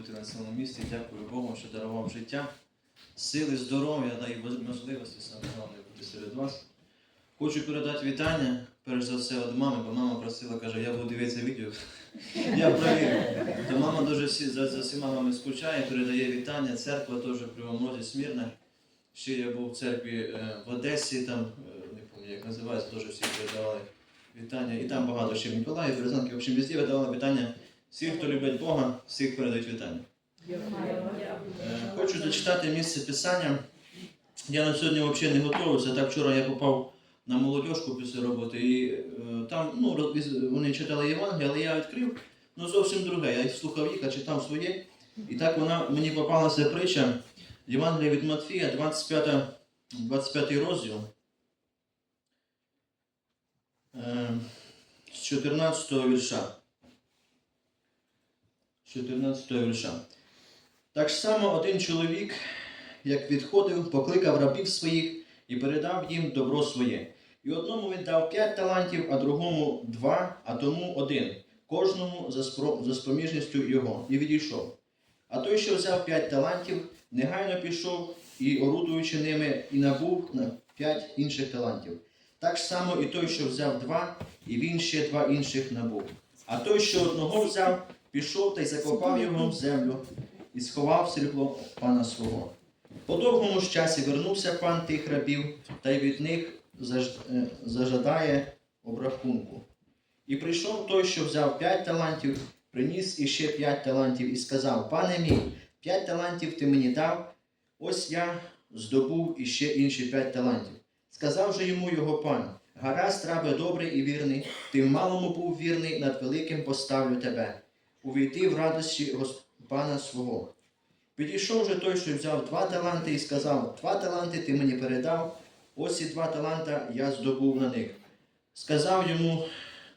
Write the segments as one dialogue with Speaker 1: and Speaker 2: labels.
Speaker 1: бути на цьому місці. Дякую Богу, що дарував життя, сили, здоров'я да, і можливості саме головне бути серед вас. Хочу передати вітання, перш за все, від мами, бо мама просила, каже, я буду дивитися відео. Я провірю. То мама дуже за, за всіма вами скучає, передає вітання. Церква теж в Кривому Смірна. Ще я був в церкві е, в Одесі, там, е, не пам'ятаю, як називається, теж всі передавали вітання. І там багато ще в Миколаїв, Березанки, в общем, везде видавали вітання. Всі, хто любить Бога, всіх передають вітання. Е, Хочу зачитати місце писання. Я на сьогодні взагалі не готувався. Так вчора я попав на молодіжку після роботи, і е, там ну, вони читали Євангеліє, але я відкрив ну, зовсім друге. Я слухав їх, а читав своє. І так вона мені попалася притча Євангелія від Матфія, 25, 25 розділ. Е, з 14 вірша. З 14 вірша. Так само один чоловік, як відходив, покликав рабів своїх і передав їм добро своє. І одному він дав п'ять талантів, а другому два, а тому один, кожному за, спро... за споміжністю його, і відійшов. А той, що взяв п'ять талантів, негайно пішов і, орудуючи ними, і набув на п'ять інших талантів. Так само і той, що взяв два, і він ще два інших набув. А той, що одного взяв, пішов та й закопав його в землю і сховав срібло пана свого. По довгому ж часі вернувся пан тих рабів, та й від них е, зажадає обрахунку. І прийшов той, що взяв п'ять талантів, приніс іще п'ять талантів і сказав: Пане мій, п'ять талантів ти мені дав, ось я здобув іще інші п'ять талантів. Сказав же йому його пан: Гаразд, рабе добрий і вірний, ти в малому був вірний, над великим поставлю тебе. Увійти в радості пана свого. Підійшов же той, що взяв два таланти, і сказав: Два таланти ти мені передав, ось і два таланта я здобув на них. Сказав йому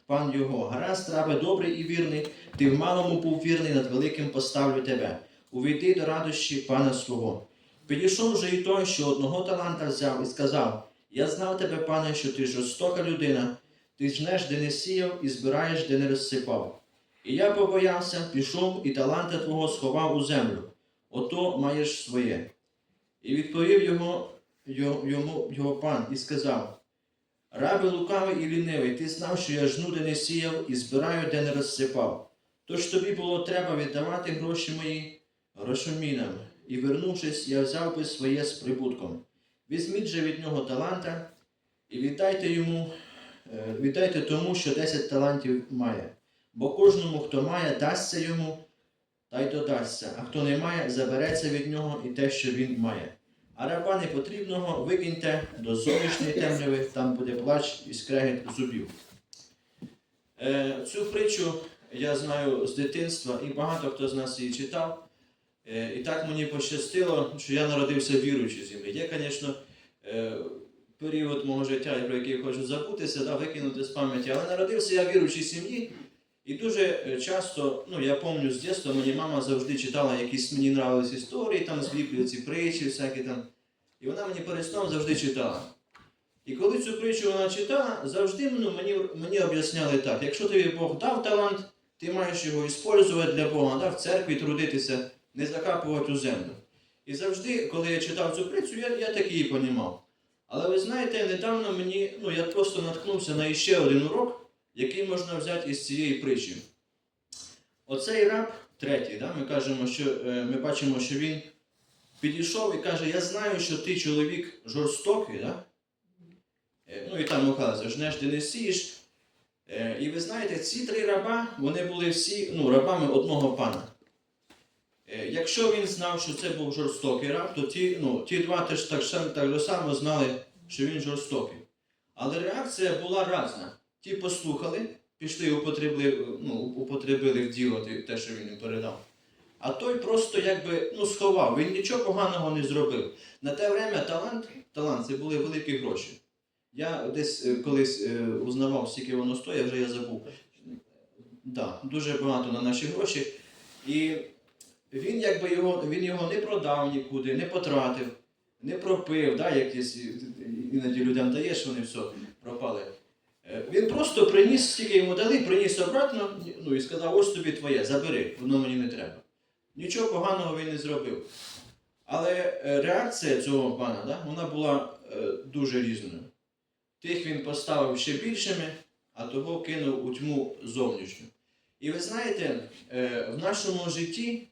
Speaker 1: пан його: Гаразд, рабе добрий і вірний, ти в малому був вірний, над великим поставлю тебе. Увійди до радощі пана свого. Підійшов же і той, що одного таланта взяв, і сказав: Я знав тебе, пане, що ти жорстока людина, ти жнеш, де не сіяв, і збираєш, де не розсипав. І я побоявся, пішов і таланта твого сховав у землю. Ото маєш своє. І відповів його, йому його пан і сказав: Рабе лукавий і лінивий, ти знав, що я жну, де не сіяв, і збираю, де не розсипав. Тож тобі було треба віддавати гроші мої грошомінам, і вернувшись, я взяв би своє з прибутком. Візьміть же від нього таланта і віддайте йому, е, віддайте тому, що 10 талантів має. Бо кожному, хто має, дасться йому, та й додасться, а хто не має, забереться від нього і те, що він має. А раба непотрібного викиньте до зовнішньої темряви, там буде плач і скрегіт зубів. Е, цю притчу я знаю з дитинства, і багато хто з нас її читав. Е, і так мені пощастило, що я народився в віруючій землі. Є, звісно, е, період мого життя, про який хочу забутися, да, викинути з пам'яті, але народився я віруючій сім'ї. І дуже е, часто, ну я пам'ятаю з дитинства, мені мама завжди читала якісь мені нравились історії, там з Біблії ці притчі, всякі там. І вона мені перед сном завжди читала. І коли цю притчу вона читала, завжди ну, мені, мені об'ясняли так: якщо тобі Бог дав талант, ти маєш його використовувати для Бога, да, в церкві трудитися, не закапувати у землю. І завжди, коли я читав цю притчу, я, я так її понімав. Але ви знаєте, недавно мені, ну я просто наткнувся на іще один урок який можна взяти із цієї притчі. Оцей раб, третій, да, ми кажемо, що е, ми бачимо, що він підійшов і каже: Я знаю, що ти чоловік жорстокий, да? Е, ну і там указує, жнеш ти не сієш. Е, і ви знаєте, ці три раба, вони були всі ну, рабами одного пана. Якщо він знав, що це був жорстокий раб, то ті, ну, ті два теж так, само знали, що він жорстокий. Але реакція була разна. Ті послухали, пішли і употребили, ну, употребили в діло те- що він їм передав. А той просто якби ну, сховав, він нічого поганого не зробив. На те время талант, талант це були великі гроші. Я десь е, колись е, узнавав, скільки воно стоїть, вже я забув. Да, дуже багато на наші гроші. І він якби його, він його не продав нікуди, не потратив, не пропив, да, якісь іноді людям даєш, вони все пропали. Він просто приніс, скільки йому дали, приніс обратно, ну і сказав, ось тобі твоє, забери, воно мені не треба. Нічого поганого він не зробив. Але е, реакція цього пана, да, вона була е, дуже різною. Тих він поставив ще більшими, а того кинув у тьму зовнішню. І ви знаєте, е, в нашому житті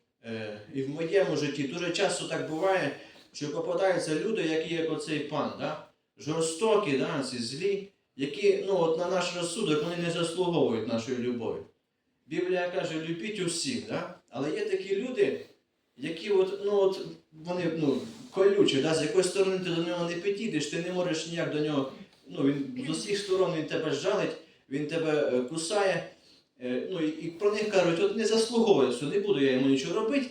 Speaker 1: і в моєму житті дуже часто так буває, що попадаються люди, які як оцей пан, да? жорстокі, да? ці злі, які ну, от на наш розсудок вони не заслуговують нашої любові. Біблія каже, любіть усіх, да? але є такі люди, які от, ну, от, вони ну, колючі, да? з якої сторони ти до нього не підійдеш, ти не можеш ніяк до нього. Ну, він з усіх сторон він тебе жалить, він тебе е, кусає. Е, ну, і, про них кажуть, от не заслуговує, що не буду я йому нічого робити.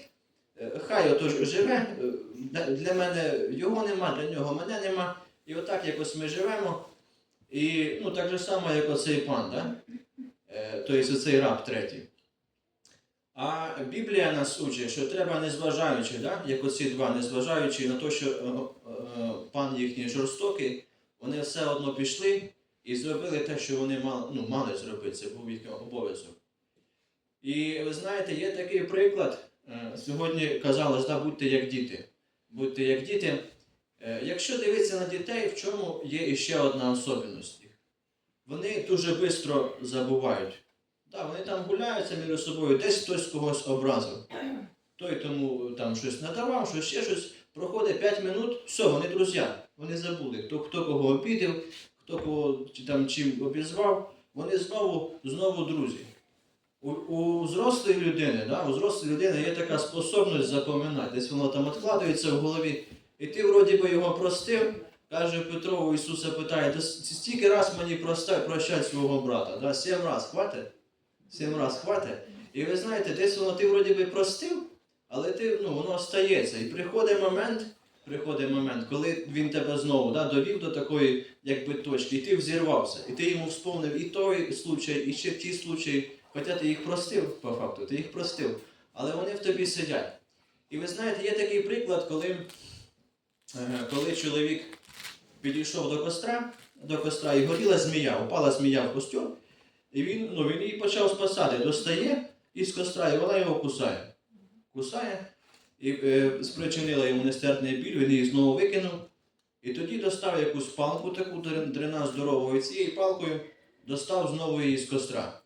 Speaker 1: Е, Хай ото ж живе, для мене його нема, для нього мене нема. І отак якось ми живемо. І ну, так же само, як оцей пан, да? Е, тобто оцей раб третій. А Біблія нас учить, що треба незважаючи, да? як оці два, незважаючи на те, що е, е, пан їхній жорстокий, вони все одно пішли і зробили те, що вони мали, ну, мали зробити, це був їхній обов'язок. І ви знаєте, є такий приклад. е, Сьогодні казалось, да, будьте як діти. Будьте як діти. Е, Якщо дивитися на дітей, в чому є іще одна особливість? Вони дуже швидко забувають. Да, вони там гуляються між собою, десь хтось когось образив. Той тому там щось надавав, щось ще щось. Проходить 5 минут, все, вони друзі. Вони забули, хто, хто кого обідав, хто кого там чим обізвав. Вони знову, знову друзі. У, у взрослої людини, да, у взрослої людини є така способність запам'ятати. Десь воно там відкладається в голові. І ти вроді би його простив, каже Петро у Ісуса питає, «Та стільки раз мені простай, прощать свого брата. Да? Сім раз хватить? Сім раз хватить. І ви знаєте, десь воно ти вроді би простив, але ти, ну, воно остається. І приходить момент, приходить момент, коли він тебе знову да, довів до такої якби, точки, і ти взірвався. І ти йому вспомнив і той случай, і ще ті случаї. Хоча ти їх простив, по факту, ти їх простив, але вони в тобі сидять. І ви знаєте, є такий приклад, коли, коли чоловік підійшов до костра, до костра і горіла змія, упала змія в костер, і він, ну, він її почав спасати, достає із костра, і вона його кусає. Кусає і е, спричинила йому нестерпний біль, він її знову викинув. І тоді достав якусь палку, таку дрена здорову, і цією палкою достав знову її з костра.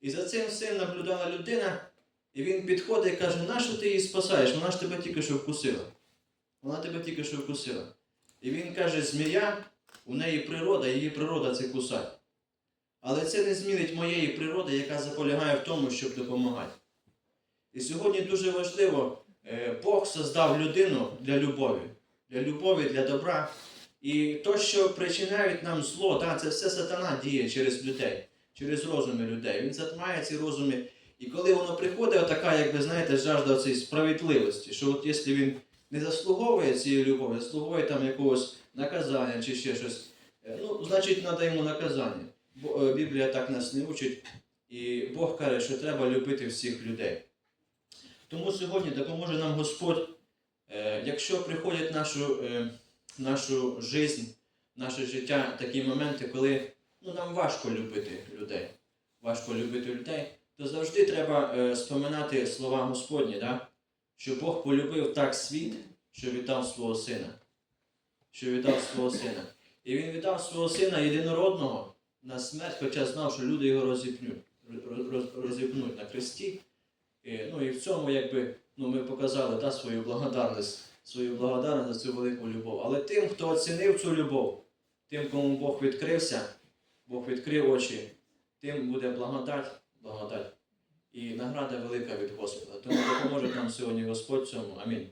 Speaker 1: І за цим всім наблюдала людина, і він підходить і каже, нащо ти її спасаєш? Вона ж тебе тільки що вкусила. Вона тебе тільки що вкусила. І він каже, змія, у неї природа, її природа це кусати. Але це не змінить моєї природи, яка заполягає в тому, щоб допомагати. І сьогодні дуже важливо, е, Бог создав людину для любові, для любові, для добра. І то, що причиняють нам зло, да, це все сатана діє через людей, через розуми людей. Він затмає ці розуми. І коли воно приходить, отака, як ви знаєте, жажда цієї справедливості, що от якщо він не заслуговує цієї любові, заслуговує там якогось наказання чи ще щось, е, ну, значить, треба йому наказання. Бо е, Біблія так нас не учить. І Бог каже, що треба любити всіх людей. Тому сьогодні допоможе нам Господь, е, якщо приходять в нашу, нашу жизнь, наше життя такі моменти, коли ну, нам важко любити людей, важко любити людей, то завжди треба споминати слова Господні, да? Що Бог полюбив так світ, що віддав свого сина. Що віддав свого сина. І він віддав свого сина єдинородного на смерть, хоча знав, що люди його розіпнуть, роз- роз- розіпнуть на хресті. І, ну і в цьому якби, ну, ми показали да, свою благодарність, свою благодарність за цю велику любов. Але тим, хто оцінив цю любов, тим, кому Бог відкрився, Бог відкрив очі, тим буде благодать, благодать. І награда велика від Господа. Тому допоможе нам сьогодні Господь цьому. Амінь.